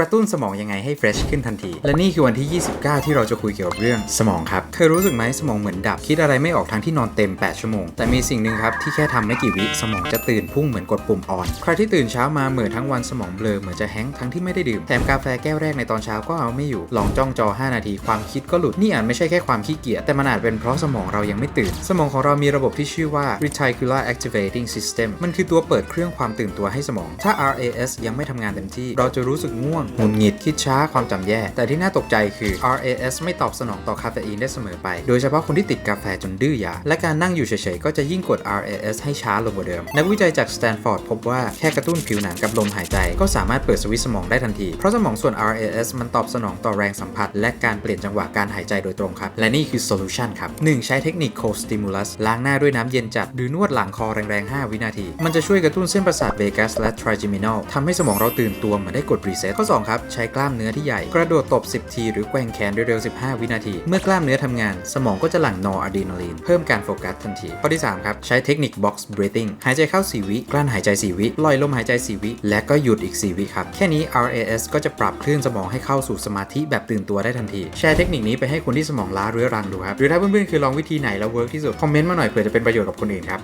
กระตุ้นสมองยังไงให้เฟรชขึ้นทันที และนี่คือวันที่ 29 ที่เราจะคุยเกี่ยวกับเรื่องสมองครับ เคยรู้สึกไหมสมองเหมือนดับ คิดอะไรไม่ออกทั้งที่นอนเต็ม 8 ชั่วโมง แต่มีสิ่งหนึ่งครับ ที่แค่ทำไม่กี่วิสมองจะตื่นพุ่งเหมือนกดปุ่มออน ใครที่ตื่นเช้ามาเหมือนทั้งวันสมองเบลอเหมือนจะแฮงก์ทั้งที่ไม่ได้ดื่ม แถมกาแฟแก้วแรกในตอนเช้าก็เอาไม่อยู่ ลองจ้องจอ 5 นาทีความคิดก็หลุด นี่อาจไม่ใช่แค่ความขี้เกียจ แต่มันอาจเป็นเพราะสมองเรายังไม่ตื่น สมองของเรามีระบบที่ชื่อว่า reticular activating system มันคือตัวเปิดเครื่องความตื่นตัวให้สมอง ถ้า RAS ยังไม่ทำงานเต็มที่ เราจะรู้สึกง่วงหงุดหงิดคิดช้าความจำแย่ แต่ที่น่าตกใจคือ RAS ไม่ตอบสนองต่อคาเฟอีนได้เสมอไป โดยเฉพาะคนที่ติดกาแฟจนดื้อยา และการนั่งอยู่เฉยๆ ก็จะยิ่งกด RAS ให้ช้าลงกว่าเดิม นักวิจัยจากสแตนฟอร์ดพบว่าแค่กระตุ้นผิวหนังกับลมหายใจ ก็สามารถเปิดสวิตช์สมองได้ทันที เพราะสมองส่วน RAS มันตอบสนองต่อแรงสัมผัส และการเปลี่ยนจังหวะการหายใจโดยตรงครับ และนี่คือโซลูชันครับ 1. ใช้เทคนิค cold stimulus ล้างหน้าด้วยน้ำเย็นจัดหรือนวดหลังคอแรงๆ 5 วินาที มันจะช่วยกระตุ้นเส้นประสาทเวกัสและ trigeminal ทำให้สมองเราตื่นตัวเหมือนได้กดรีเซ็ตข้อ2ครับใช้กล้ามเนื้อที่ใหญ่ กระโดดตบ 10 ที หรือแกว่งแขนเร็วๆ 15 วินาที เมื่อกล้ามเนื้อทำงาน สมองก็จะหลั่งนอร์อะดรีนาลีนเพิ่มการโฟกัสทันทีข้อที่3ครับใช้เทคนิค box breathing หายใจเข้า 4 วิกลั้นหายใจ 4 วิปล่อยลมหายใจ 4 วิ และก็หยุดอีก 4 วิครับแค่นี้ RAS ก็จะปรับคลื่นสมองให้เข้าสู่สมาธิแบบตื่นตัวได้ทันที แชร์เทคนิคนี้ไปให้คนที่สมองล้าเรื้อรังดูครับหรือถ้าเพื่อนๆเคยลองวิธีไหนแล้วเวิร์กที่สุดคอมเมนต์มาหน่อยเผื่อจะเป็นประโยชน์กับคนอื่นครับ